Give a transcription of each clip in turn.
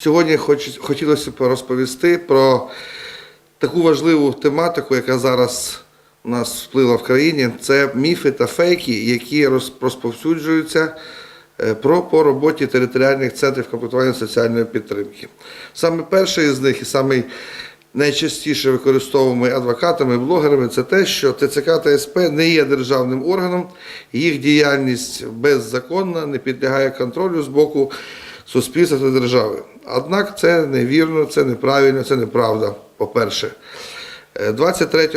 Сьогодні хоч, хотілося б розповісти про таку важливу тематику, яка зараз у нас вплила в країні. Це міфи та фейки, які роз- розповсюджуються е, про по роботі територіальних центрів комплектування соціальної підтримки. Саме перший з них і самий найчастіше використовуємо адвокатами, і блогерами, це те, що ТЦК та СП не є державним органом, їх діяльність беззаконна, не підлягає контролю з боку суспільства та держави. Однак це невірно, це неправильно, це неправда, по-перше. Е, 23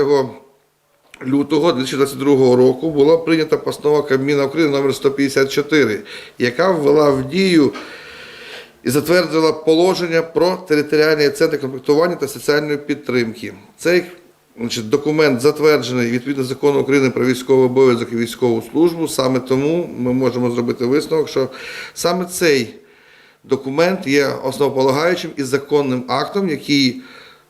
лютого 2022 року була прийнята постанова Кабміна України номер 154, яка ввела в дію і затвердила положення про територіальні центри комплектування та соціальної підтримки. Цей значить, документ затверджений відповідно закону України про військовий обов'язок і військову службу. Саме тому ми можемо зробити висновок, що саме цей документ є основополагаючим і законним актом, який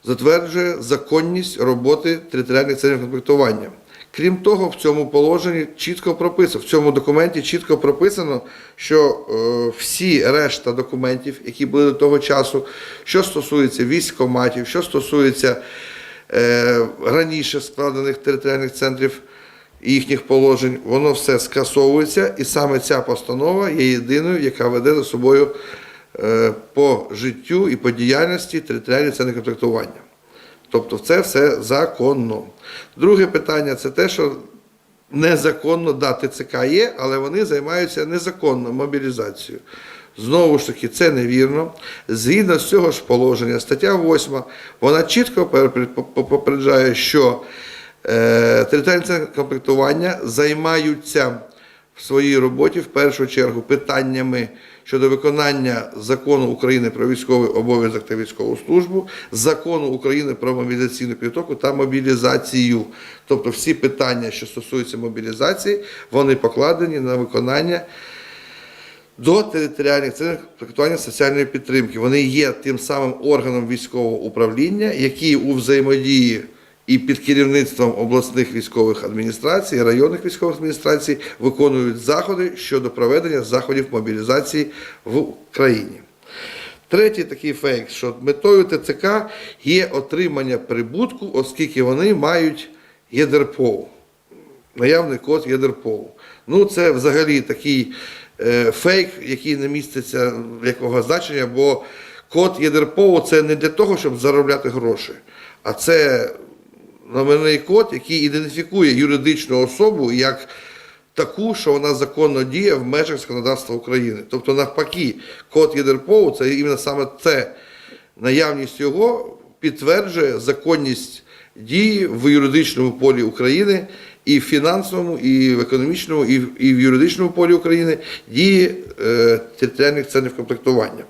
затверджує законність роботи територіальних центрів комплектування. Крім того, в цьому положенні чітко прописано, в цьому документі чітко прописано, що е, всі решта документів, які були до того часу, що стосується військкоматів, що стосується е, раніше складених територіальних центрів і їхніх положень, воно все скасовується, і саме ця постанова є єдиною, яка веде за собою по життю і по діяльності територіальних центрів комплектування. Тобто це все законно. Друге питання це те, що незаконно, да, ТЦК є, але вони займаються незаконно мобілізацією. Знову ж таки, це невірно. Згідно з цього ж положення, стаття 8, вона чітко пер- пер- попереджає, що е, територіальні центри комплектування займаються своїй роботі в першу чергу питаннями щодо виконання закону України про військовий обов'язок та військову службу, закону України про мобілізаційну підготовку та мобілізацію. Тобто всі питання, що стосуються мобілізації, вони покладені на виконання до територіальних центрів комплектування соціальної підтримки. Вони є тим самим органом військового управління, який у взаємодії і під керівництвом обласних військових адміністрацій, районних військових адміністрацій виконують заходи щодо проведення заходів мобілізації в країні. Третій такий фейк, що метою ТЦК є отримання прибутку, оскільки вони мають ЄДРПОВ, наявний код ЄДРПОВ. Ну, це взагалі такий е, фейк, який не міститься якого значення, бо код ЄДРПОВ це не для того, щоб заробляти гроші, а це номерний код, який ідентифікує юридичну особу як таку, що вона законно діє в межах законодавства України. Тобто, навпаки, код ЄДРПОВ це іменно саме це наявність його підтверджує законність дії в юридичному полі України і в фінансовому, і в економічному, і в, і в юридичному полі України дії е, територіальних центрів комплектування.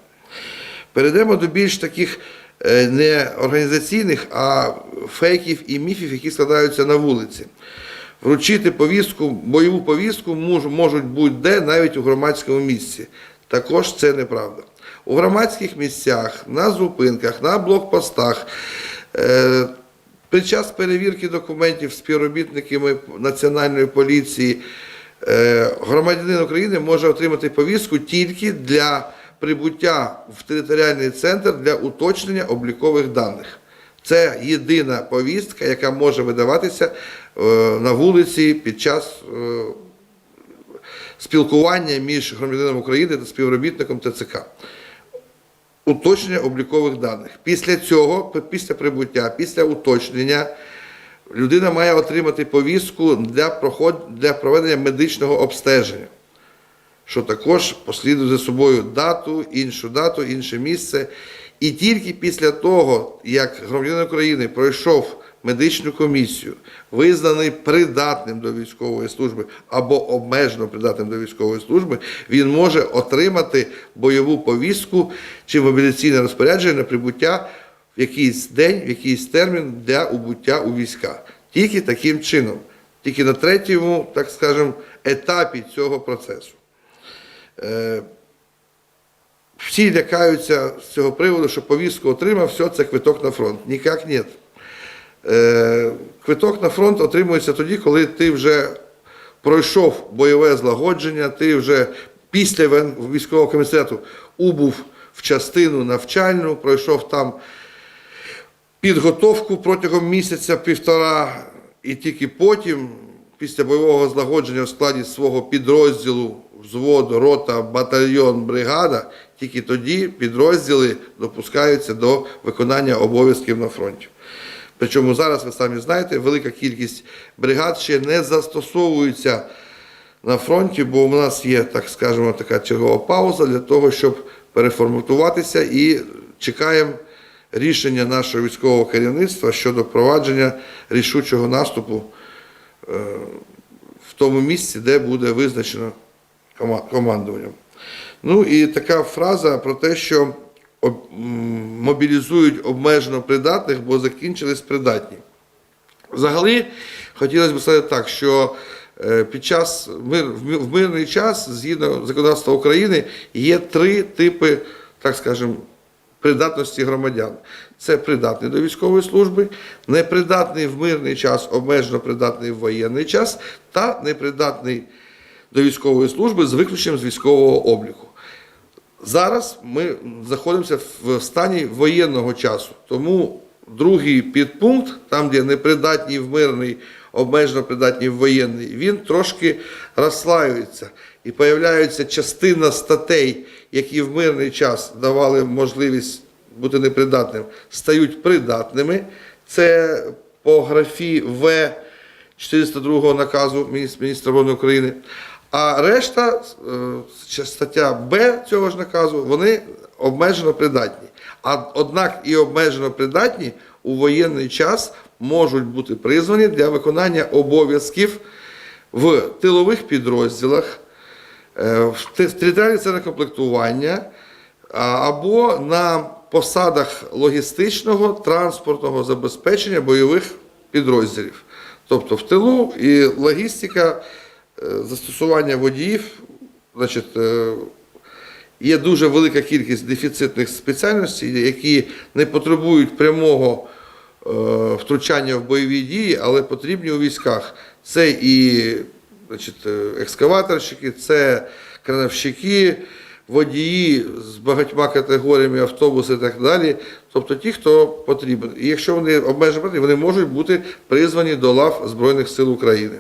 Перейдемо до більш таких не організаційних, а фейків і міфів, які складаються на вулиці. Вручити повістку, бойову повістку можуть будь-де, навіть у громадському місці. Також це неправда. У громадських місцях, на зупинках, на блокпостах. е, Під час перевірки документів співробітниками Національної поліції е, громадянин України може отримати повістку тільки для прибуття в територіальний центр для уточнення облікових даних. Це єдина повістка, яка може видаватися е, на вулиці під час е, спілкування між громадянином України та співробітником ТЦК. Уточнення облікових даних. Після цього, після прибуття, після уточнення, людина має отримати повістку для проведення медичного обстеження, що також послідує за собою дату, іншу дату, інше місце. І тільки після того, як громадянин України пройшов медичну комісію, визнаний придатним до військової служби або обмежено придатним до військової служби, він може отримати бойову повістку чи мобілізаційне розпорядження на прибуття в якийсь день, в якийсь термін для убуття у війська. Тільки таким чином, тільки на третьому, так скажемо, етапі цього процесу. Е, всі лякаються з цього приводу, що повістку отримав, все, це квиток на фронт. Ніяк ні. Е, Квиток на фронт отримується тоді, коли ти вже пройшов бойове злагодження, ти вже після військового комісаріату убув в частину навчальну, пройшов там підготовку протягом місяця-півтора, і тільки потім, після бойового злагодження в складі свого підрозділу, взвод, рота, батальйон, бригада, тільки тоді підрозділи допускаються до виконання обов'язків на фронті. Причому зараз, ви самі знаєте, велика кількість бригад ще не застосовується на фронті, бо у нас є, так скажемо, така чергова пауза для того, щоб переформатуватися і чекаємо рішення нашого військового керівництва щодо провадження рішучого наступу е, в тому місці, де буде визначено командуванням. Ну і така фраза про те, що мобілізують обмежено придатних, бо закінчились придатні. Взагалі, хотілося б сказати так, що е, під час в мирний час, згідно законодавства України, є три типи, так скажемо, придатності громадян. Це придатний до військової служби, непридатний в мирний час, обмежено придатний в воєнний час, та непридатний до військової служби з виключенням з військового обліку. Зараз ми знаходимося в стані воєнного часу, тому другий підпункт, там, де непридатні в мирний, обмежено придатні в воєнний, він трошки розслаюється. І появляється частина статей, які в мирний час давали можливість бути непридатним, стають придатними. Це по графі В 402 наказу міністра оборони України. А решта, е, стаття Б цього ж наказу, вони обмежено придатні. А однак і обмежено придатні у воєнний час можуть бути призвані для виконання обов'язків в тилових підрозділах, е, в те- територіальне комплектування або на посадах логістичного транспортного забезпечення бойових підрозділів. Тобто в тилу і логістика, застосування водіїв, значить, е, є дуже велика кількість дефіцитних спеціальностей, які не потребують прямого е, втручання в бойові дії, але потрібні у військах. Це і значить, е, екскаваторщики, це крановщики, водії з багатьма категоріями автобуси і так далі. Тобто ті, хто потрібен. І якщо вони обмежені, вони можуть бути призвані до лав Збройних сил України.